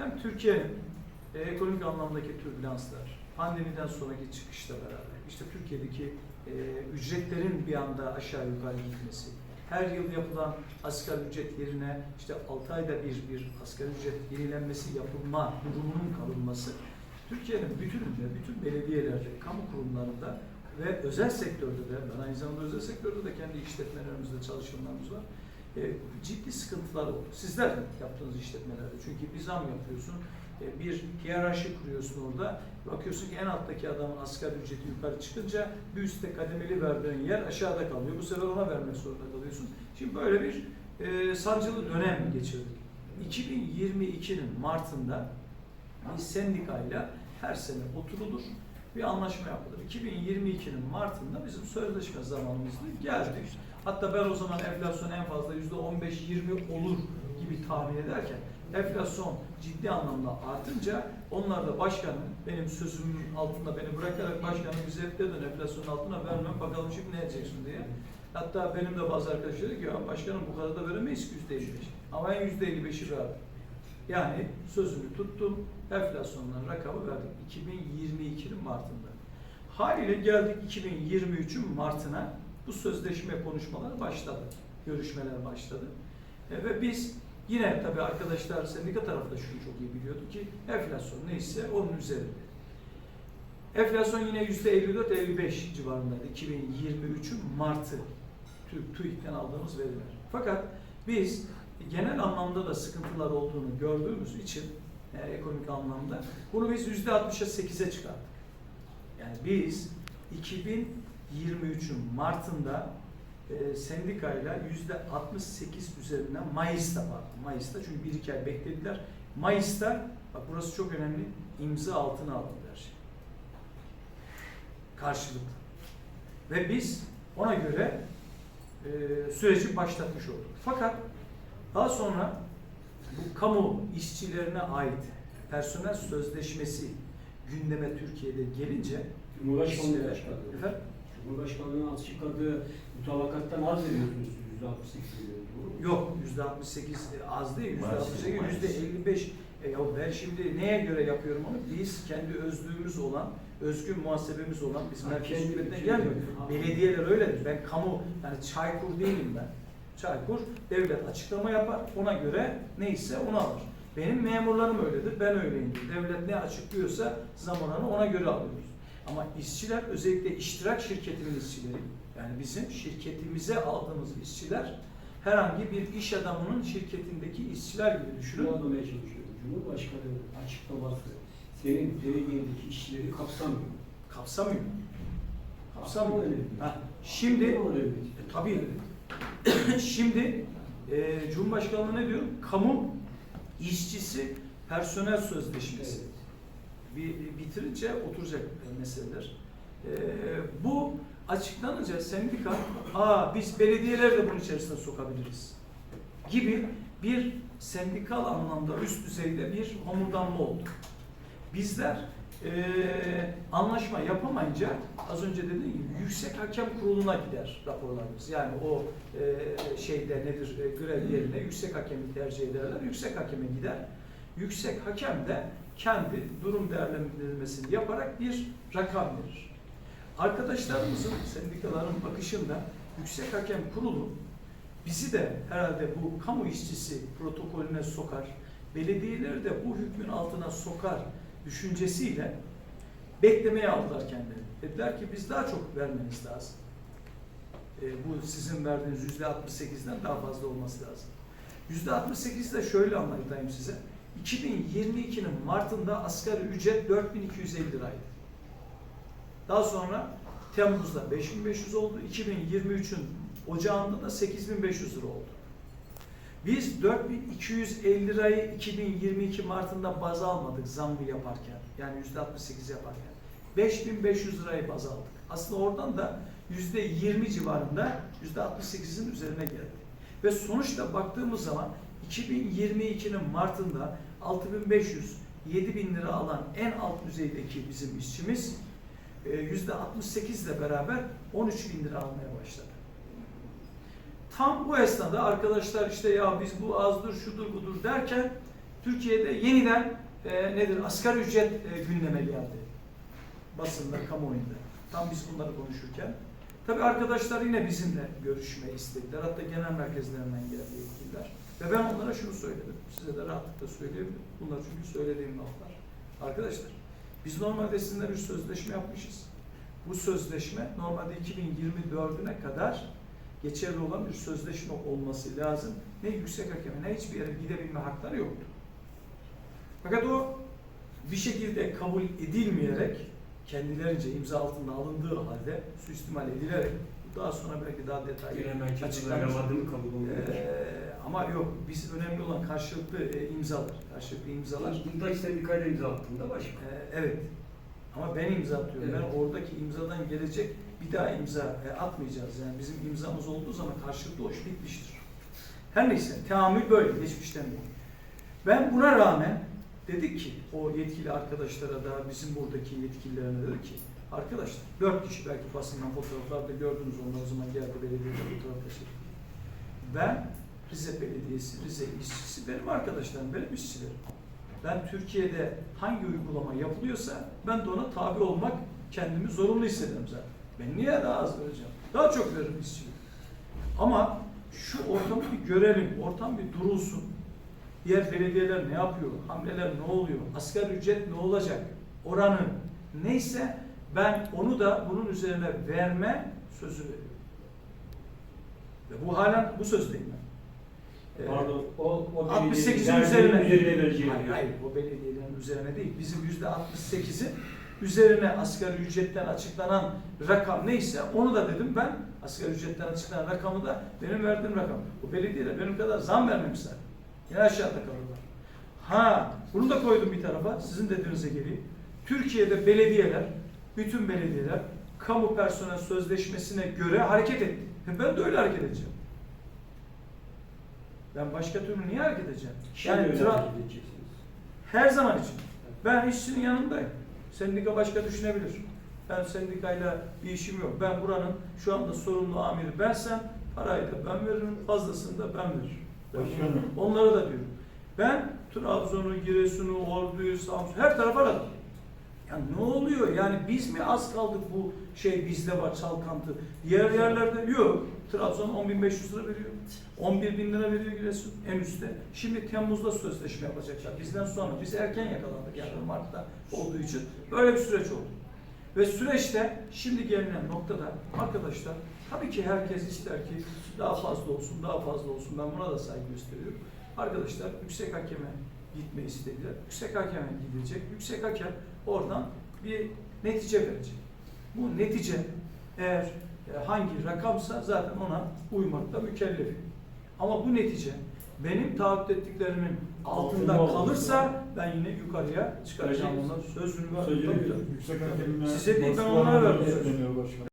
hem Türkiye'nin e, ekonomik anlamdaki türbülanslar, pandemiden sonraki çıkışla beraber, işte Türkiye'deki e, ücretlerin bir anda aşağı yukarı gitmesi, her yıl yapılan asgari ücret yerine işte 6 ayda bir bir asgari ücret yenilenmesi yapılma durumunun kalınması. Türkiye'nin bütününde, bütün belediyelerde, kamu kurumlarında ve özel sektörde de, ben aynı zamanda özel sektörde de kendi işletmelerimizde çalışanlarımız var. E, ciddi sıkıntılar oldu. Sizler de yaptığınız işletmelerde. Çünkü bir zam yapıyorsun, e, bir hiyerarşi kuruyorsun orada. Bakıyorsun ki en alttaki adamın asgari ücreti yukarı çıkınca bir üstte kademeli verdiğin yer aşağıda kalıyor. Bu sefer ona vermek zorunda kalıyorsun. Şimdi böyle bir e, sancılı dönem geçirdik. 2022'nin Mart'ında bir sendikayla her sene oturulur, bir anlaşma yapılır. 2022'nin Mart'ında bizim sözleşme zamanımızda geldik. Hatta ben o zaman enflasyon en fazla %15-20 olur gibi tahmin ederken enflasyon ciddi anlamda artınca onlar da başkanın benim sözümün altında beni bırakarak başkanım bize hep dedin enflasyonun altına vermem bakalım şimdi ne edeceksin diye. Hatta benim de bazı arkadaşlar diyor ki ya başkanım bu kadar da veremeyiz ki %55. Ama ben %55'i verdim. Yani sözümü tuttum, enflasyondan rakamı verdik 2022'nin Mart'ında. Haliyle geldik 2023'ün Mart'ına bu sözleşme konuşmaları başladı, görüşmeler başladı. E, ve biz yine tabii arkadaşlar sendika tarafı da şunu çok iyi biliyordu ki enflasyon neyse onun üzerinde. Enflasyon yine %54-55 civarındaydı 2023'ün Mart'ı TÜ- TÜİK'ten aldığımız veriler. Fakat biz genel anlamda da sıkıntılar olduğunu gördüğümüz için yani ekonomik anlamda bunu biz %60'a 8'e çıkarttık. Yani biz 2023'ün Mart'ında e, sendikayla %68 üzerinden Mayıs'ta var. Mayıs'ta çünkü bir iki ay beklediler. Mayıs'ta bak burası çok önemli imza altına aldılar. Şey. Karşılıklı. Ve biz ona göre e, süreci başlatmış olduk. Fakat daha sonra bu kamu işçilerine ait personel sözleşmesi gündeme Türkiye'de gelince Cumhurbaşkanlığı açıkladı. Efendim? Cumhurbaşkanlığı'nın açıkladığı mutabakattan az veriyorsunuz %68 veriyor. Doğru mu? Yok yüzde 68 az değil yüzde Maalesef, 68 yüzde maalesef. 55 e ya ben şimdi neye göre yapıyorum onu biz kendi özlüğümüz olan özgün muhasebemiz olan biz merkez bütçe- gelmiyor. Belediyeler öyledir. Ben kamu yani Çaykur değilim ben. Çaykur devlet açıklama yapar. Ona göre neyse onu alır. Benim memurlarım öyledir. Ben öyleyimdir. Devlet ne açıklıyorsa zamanını ona göre alıyoruz. Ama işçiler özellikle iştirak şirketinin işçileri yani bizim şirketimize aldığımız işçiler herhangi bir iş adamının şirketindeki işçiler gibi düşünün. Şunu anlamaya çalışıyorum. Cumhurbaşkanı açıklaması senin belediyedeki işçileri kapsamıyor. Kapsamıyor. Kapsamıyor. Ha, şimdi. E, tabii. Şimdi e, Cumhurbaşkanlığı ne diyor? Kamu işçisi personel sözleşmesi. Evet. Bir, bitirince oturacak e, meseleler. E, bu açıklanınca sendika, aa biz belediyeleri de bunun içerisine sokabiliriz gibi bir sendikal anlamda üst düzeyde bir homurdanma oldu. Bizler e, anlaşma yapamayınca az önce dediğim gibi yüksek hakem kuruluna gider raporlarımız. Yani o e, şeyde nedir e, grev yerine yüksek hakemi tercih ederler. Yüksek hakeme gider. Yüksek hakem de kendi durum değerlendirmesini yaparak bir rakam verir. Arkadaşlarımızın, sendikaların bakışında yüksek hakem kurulu bizi de herhalde bu kamu işçisi protokolüne sokar, belediyeleri de bu hükmün altına sokar düşüncesiyle beklemeye aldılar kendilerini. Dediler ki biz daha çok vermeniz lazım. E, bu sizin verdiğiniz yüzde 68'den daha fazla olması lazım. Yüzde 68 de şöyle anlatayım size. 2022'nin Mart'ında asgari ücret 4250 liraydı. Daha sonra Temmuz'da 5500 oldu. 2023'ün Ocağında da 8500 lira oldu. Biz 4250 lirayı 2022 Mart'ında baz almadık zammı yaparken. Yani %68 yaparken. 5500 lirayı baz aldık. Aslında oradan da %20 civarında %68'in üzerine geldi. Ve sonuçta baktığımız zaman 2022'nin Mart'ında 6500 7000 lira alan en alt düzeydeki bizim işçimiz e, %68 ile beraber 13 bin lira almaya başladı. Tam bu esnada arkadaşlar işte ya biz bu azdır şudur budur derken Türkiye'de yeniden e, nedir asgari ücret e, gündeme geldi. Basında, kamuoyunda. Tam biz bunları konuşurken. Tabii arkadaşlar yine bizimle görüşme istediler. Hatta genel merkezlerinden geldi yetkililer. Ve ben onlara şunu söyledim. Size de rahatlıkla söyleyebilirim. Bunlar çünkü söylediğim laflar. Arkadaşlar biz normalde sizinle bir sözleşme yapmışız. Bu sözleşme normalde 2024'üne kadar geçerli olan bir sözleşme olması lazım. Ne yüksek hakeme ne hiçbir yere gidebilme hakları yoktu. Fakat o bir şekilde kabul edilmeyerek kendilerince imza altında alındığı halde suistimal edilerek daha sonra belki daha detaylı açıklanır. Ee, ama yok biz önemli olan karşılıklı e, imzalar. Karşılıklı imzalar. Bunda sendikayla imza attığında başka. Ee, evet. Ama ben imza atıyorum. Evet. Ben oradaki imzadan gelecek bir daha imza e, atmayacağız. Yani bizim imzamız olduğu zaman karşılıklı o iş bitmiştir. Her neyse teamül böyle geçmişten beri. Ben buna rağmen dedik ki o yetkili arkadaşlara da bizim buradaki yetkililerine dedi ki arkadaşlar dört kişi belki basından fotoğraflarda gördünüz onlar o zaman geldi belediye fotoğraf çekti. Ben Rize Belediyesi, Rize işçisi benim arkadaşlarım, benim işçilerim. Ben Türkiye'de hangi uygulama yapılıyorsa ben de ona tabi olmak kendimi zorunlu hissederim zaten. Ben niye daha az vereceğim? Daha çok veririm işçilik. Ama şu ortamı bir görelim, ortam bir durulsun. Diğer belediyeler ne yapıyor, hamleler ne oluyor, asgari ücret ne olacak, oranı neyse ben onu da bunun üzerine verme sözü veriyorum. Ve bu halen bu sözdeyim ben. Ee, Pardon, o, o 68'in belediyenin üzerine. üzerine vereceği. Hayır, hayır, o belediyelerin üzerine değil. Bizim yüzde 68'i üzerine asgari ücretten açıklanan rakam neyse onu da dedim ben asgari ücretten açıklanan rakamı da benim verdiğim rakam. O belediyeler benim kadar zam vermemişler. Yine aşağıda kalırlar. Ha, bunu da koydum bir tarafa. Sizin dediğinize geleyim. Türkiye'de belediyeler, bütün belediyeler kamu personel sözleşmesine göre hareket etti. Ben de öyle hareket edeceğim. Ben başka türlü niye hareket edeceğim? Şimdi Yani edeceksiniz. her zaman için. Ben işçinin yanındayım. Sendika başka düşünebilir. Ben sendikayla bir işim yok. Ben buranın şu anda sorumlu amiri bensem parayı da ben veririm, fazlasını da ben veririm. Başkanım. Onlara da diyorum. Ben Trabzon'u, Giresun'u, Ordu'yu, Samsun'u her tarafa aradım. Ya ne oluyor? Yani biz mi az kaldık bu şey bizde var çalkantı. Diğer yerlerde yok. Trabzon 10.500 lira veriyor. 11 bin lira veriyor Giresun en üstte. Şimdi Temmuz'da sözleşme yapacaklar. Bizden sonra. Biz erken yakalandık yani Mart'ta olduğu için. Böyle bir süreç oldu. Ve süreçte şimdi gelinen noktada arkadaşlar tabii ki herkes ister ki daha fazla olsun, daha fazla olsun. Ben buna da saygı gösteriyorum. Arkadaşlar yüksek hakeme gitmeyi istediler. Yüksek hakeme gidecek. Yüksek hakem oradan bir netice verecek. Bu netice eğer e, hangi rakamsa zaten ona uymakla mükellefim. Ama bu netice benim taahhüt ettiklerimin altında kalırsa ben yine yukarıya çıkaracağım. Onların sözünü tabii. yüksek Size değil, ben onlara verdim.